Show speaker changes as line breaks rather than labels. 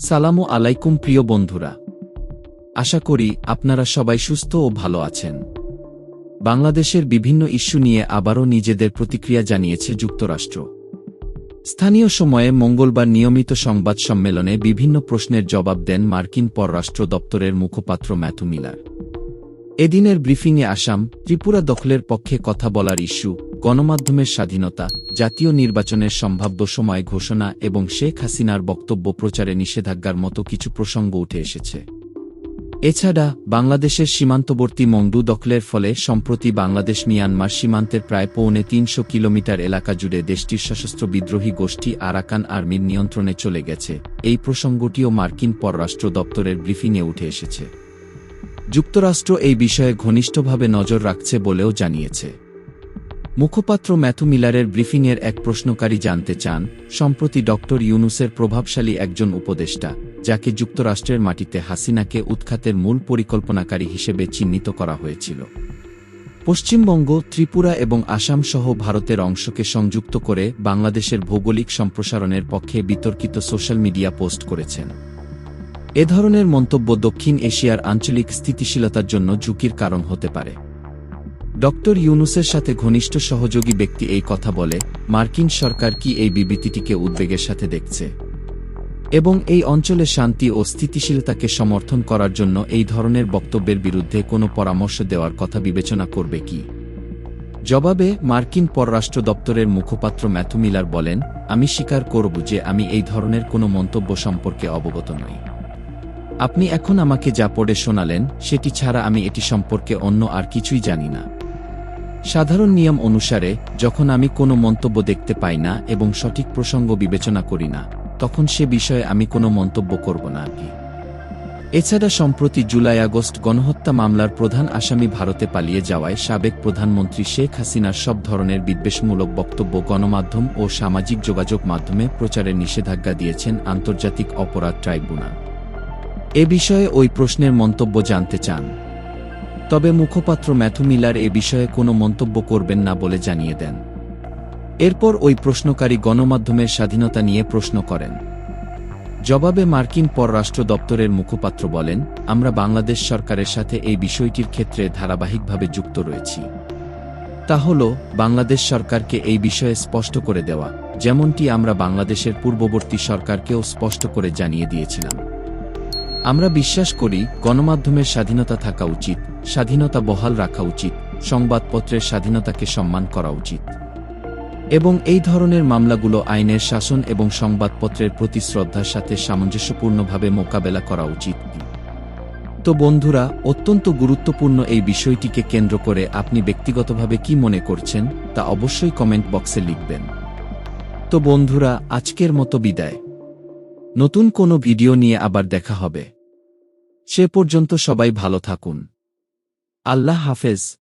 সালামু আলাইকুম প্রিয় বন্ধুরা। আশা করি আপনারা সবাই সুস্থ ও ভালো আছেন। বাংলাদেশের বিভিন্ন ইস্যু নিয়ে আবারও নিজেদের প্রতিক্রিয়া জানিয়েছে যুক্তরাষ্ট্র। স্থানীয় সময়ে মঙ্গলবার নিয়মিত সংবাদ সম্মেলনে বিভিন্ন প্রশ্নের জবাব দেন মার্কিন পররাষ্ট্র দপ্তরের মুখপাত্র ম্যাথু মিলার। এদিনের ব্রিফিংয়ে আসাম, ত্রিপুরা দখলের পক্ষে কথা বলার ইস্যু গণমাধ্যমের স্বাধীনতা, জাতীয় নির্বাচনের সম্ভাব্য সময় ঘোষণা এবং শেখ হাসিনার বক্তব্য প্রচারে নিষেধাজ্ঞার মতো কিছু প্রসঙ্গ উঠে এসেছে। এছাড়া, বাংলাদেশের সীমান্তবর্তী মংডু দখলের ফলে সম্প্রতি বাংলাদেশ মিয়ানমার সীমান্তের প্রায় পৌনে তিনশো কিলোমিটার এলাকা জুড়ে দেশটির সশস্ত্র বিদ্রোহী গোষ্ঠী আরাকান আর্মির নিয়ন্ত্রণে চলে গেছে। এই প্রসঙ্গটিও মার্কিন পররাষ্ট্র দপ্তরের ব্রিফিংয়ে উঠে এসেছে। যুক্তরাষ্ট্র এই বিষয়ে ঘনিষ্ঠভাবে নজর রাখছে বলেও জানিয়েছে। মুখপাত্র ম্যাথু মিলারের ব্রিফিংয়ের এক প্রশ্নকারী জানতে চান, সম্প্রতি ডক্টর ইউনুসের প্রভাবশালী একজন উপদেষ্টা, যাকে যুক্তরাষ্ট্রের মাটিতে হাসিনাকে উৎখাতের মূল পরিকল্পনাকারী হিসেবে চিহ্নিত করা হয়েছিল। পশ্চিমবঙ্গ, ত্রিপুরা এবং আসাম সহ ভারতের অংশকে সংযুক্ত করে বাংলাদেশের ভৌগোলিক সম্প্রসারণের পক্ষে বিতর্কিত সোশ্যাল মিডিয়া পোস্ট করেছেন। এ ধরনের মন্তব্য দক্ষিণ এশিয়ার আঞ্চলিক স্থিতিশীলতার জন্য ঝুঁকির কারণ হতে পারে। ডক্টর ইউনুসের সাথে ঘনিষ্ঠ সহযোগী ব্যক্তি এই কথা বলে, মার্কিন সরকার কি এই বিবৃতিটিকে উদ্বেগের সাথে দেখছে? এবং এই অঞ্চলে শান্তি ও স্থিতিশীলতাকে সমর্থন করার জন্য এই ধরনের বক্তব্যের বিরুদ্ধে কোনো পরামর্শ দেওয়ার কথা বিবেচনা করবে কি? জবাবে, মার্কিন পররাষ্ট্র দপ্তরের মুখপাত্র ম্যাথু মিলার বলেন, আমি স্বীকার করব যে আমি এই ধরনের কোনো মন্তব্য সম্পর্কে অবগত নই। আপনি এখন আমাকে যা পড়ে শোনালেন, সেটি ছাড়া আমি এটি সম্পর্কে অন্য আর কিছুই জানি না। সাধারণ নিয়ম অনুসারে, যখন আমি কোনো মন্তব্য দেখতে পাই না এবং সঠিক প্রসঙ্গ বিবেচনা করি না, তখন সে বিষয়ে আমি কোনো মন্তব্য করব না এছাড়া সম্প্রতি জুলাই আগস্ট গণহত্যা মামলার প্রধান আসামি ভারতে পালিয়ে যাওয়ায় সাবেক প্রধানমন্ত্রী শেখ হাসিনার সব ধরনের বিদ্বেষমূলক বক্তব্য গণমাধ্যম ও সামাজিক যোগাযোগ মাধ্যমে প্রচারের নিষেধাজ্ঞা দিয়েছেন আন্তর্জাতিক অপরাধ ট্রাইব্যুনাল। এ বিষয়ে ওই প্রশ্নের মন্তব্য জানতে চান। তবে মুখপাত্র ম্যাথু মিলার এ বিষয়ে কোনো মন্তব্য করবেন না বলে জানিয়ে দেন। এরপর ওই প্রশ্নকারী গণমাধ্যমের স্বাধীনতা নিয়ে প্রশ্ন করেন। জবাবে মার্কিন পররাষ্ট্র দপ্তরের মুখপাত্র বলেন, আমরা বাংলাদেশ সরকারের সাথে এই বিষয়টির ক্ষেত্রে ধারাবাহিকভাবে যুক্ত রয়েছি। তা হল, বাংলাদেশ সরকারকে এই বিষয়ে স্পষ্ট করে দেওয়া, যেমনটি আমরা বাংলাদেশের পূর্ববর্তী সরকারকেও স্পষ্ট করে জানিয়ে দিয়েছিলাম। আমরা বিশ্বাস করি, গণমাধ্যমের স্বাধীনতা থাকা উচিত, স্বাধীনতা বহাল রাখা উচিত, সংবাদপত্রের স্বাধীনতাকে সম্মান করা উচিত। এবং এই ধরনের মামলাগুলো আইনের শাসন এবং সংবাদপত্রের প্রতি শ্রদ্ধার সাথে সামঞ্জস্যপূর্ণভাবে মোকাবেলা করা উচিত। তো বন্ধুরা, অত্যন্ত গুরুত্বপূর্ণ এই বিষয়টিকে কেন্দ্র করে আপনি ব্যক্তিগতভাবে কি মনে করছেন, তা অবশ্যই কমেন্ট বক্সে লিখবেন। তো বন্ধুরা, আজকের মতো বিদায়। নতুন কোনো ভিডিও নিয়ে আবার দেখা হবে। সে পর্যন্ত সবাই ভালো থাকুন। আল্লাহ হাফেজ।